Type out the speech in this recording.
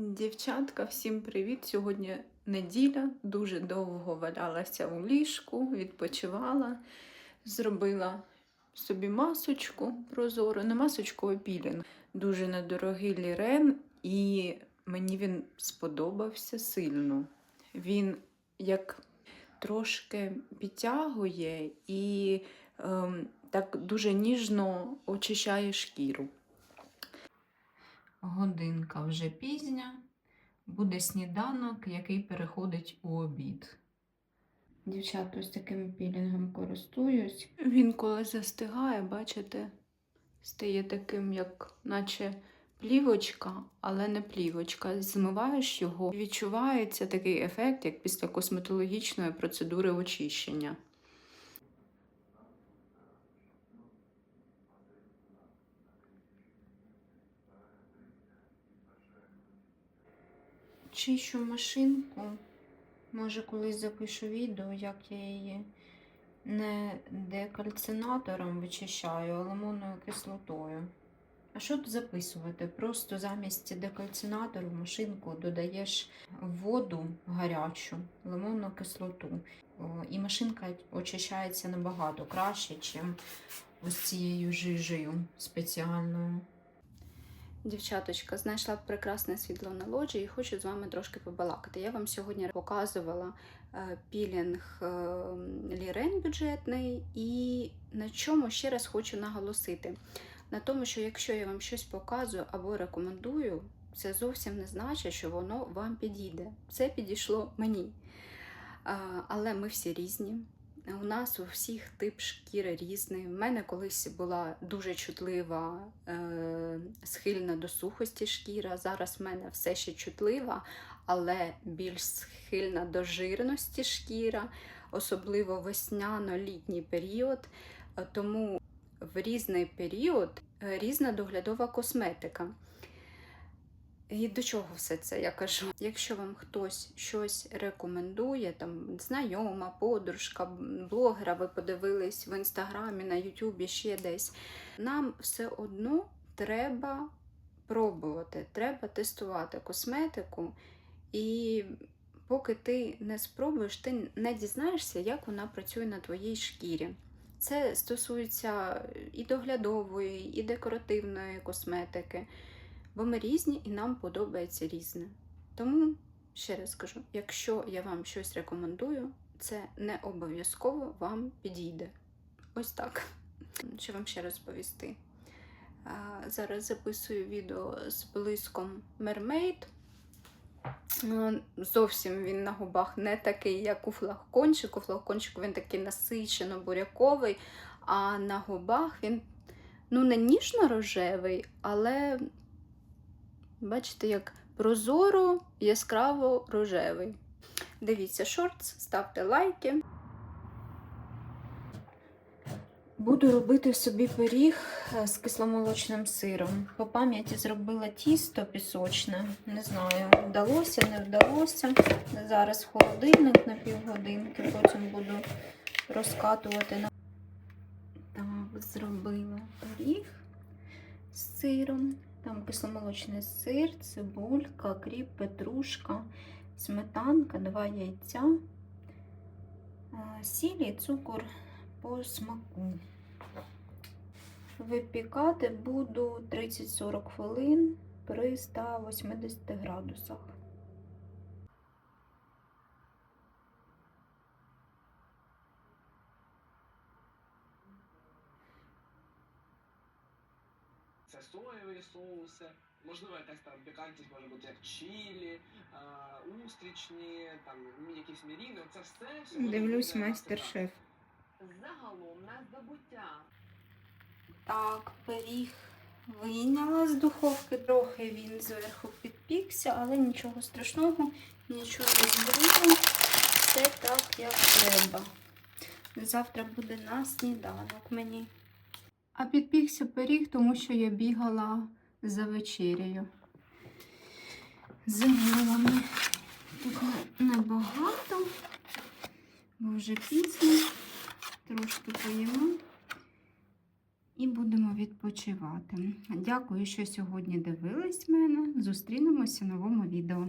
Дівчатка, всім привіт! Сьогодні неділя, дуже довго валялася у ліжку, відпочивала, зробила собі масочку прозору, не масочку, а пілінг. Дуже недорогий лірен, і мені він сподобався сильно. Він як трошки підтягує і ем, так дуже ніжно очищає шкіру. Годинка вже пізня, буде сніданок, який переходить у обід. Дівчата, ось таким пілінгом користуюсь. Він коли застигає, бачите, стає таким, як наче плівочка, але не плівочка. Змиваєш його, відчувається такий ефект, як після косметологічної процедури очищення. Чищу машинку. Може, колись запишу відео, як я її не декальцинатором вичищаю, а лимонною кислотою. А що тут записувати? Просто замість декальцинатору в машинку додаєш воду гарячу, лимонну кислоту. І машинка очищається набагато краще, ніж ось цією жижею спеціальною. Дівчаточка, знайшла прекрасне світло на лоджі і хочу з вами трошки побалакати. Я вам сьогодні показувала е, пілінг е, лірень бюджетний, і на чому ще раз хочу наголосити. На тому, що якщо я вам щось показую або рекомендую, це зовсім не значить, що воно вам підійде. Це підійшло мені. Але ми всі різні. У нас у всіх тип шкіри різний. У мене колись була дуже чутлива, е, схильна до сухості шкіра. Зараз в мене все ще чутлива, але більш схильна до жирності шкіра, особливо весняно-літній період. Е, Тому в різний період е, різна доглядова косметика. І до чого все це я кажу? Якщо вам хтось щось рекомендує, там знайома, подружка, блогера, ви подивились в інстаграмі, на Ютубі, ще десь, нам все одно треба пробувати, треба тестувати косметику. І поки ти не спробуєш, ти не дізнаєшся, як вона працює на твоїй шкірі. Це стосується і доглядової, і декоративної косметики бо ми різні і нам подобається різне. Тому, ще раз скажу, якщо я вам щось рекомендую, це не обов'язково вам підійде. Ось так. Що вам ще розповісти? Зараз записую відео з блиском Mermaid. Ну, Зовсім він на губах не такий, як у флакончику. У флакончику він такий насичено буряковий, а на губах він ну, не ніжно-рожевий, але Бачите, як прозоро, яскраво рожевий. Дивіться шортс, ставте лайки. Буду робити собі пиріг е, з кисломолочним сиром. По пам'яті зробила тісто пісочне. Не знаю, вдалося, не вдалося. Зараз в холодильник на півгодинки, потім буду розкатувати на. Так, зробила пиріг з сиром. Там кисломолочний сир, цибулька, кріп, петрушка, сметанка, два яйця, сіль і цукор по смаку. Випікати буду 30-40 хвилин при 180 градусах. Це соєві соуси, можливо, якась там пікантність може бути як чилі, а, устрічні, там якісь міріни. Це все Дивлюсь майстер-шеф. Загалом на здобуття Так, пиріг вийняла з духовки, трохи він зверху підпікся, але нічого страшного, нічого не згоріло. Все так, як треба. Завтра буде на сніданок мені. А підпікся пиріг, тому що я бігала за вечерею. Замовила тут небагато, бо вже пізно, трошки поїмо і будемо відпочивати. Дякую, що сьогодні дивились мене. Зустрінемося в новому відео.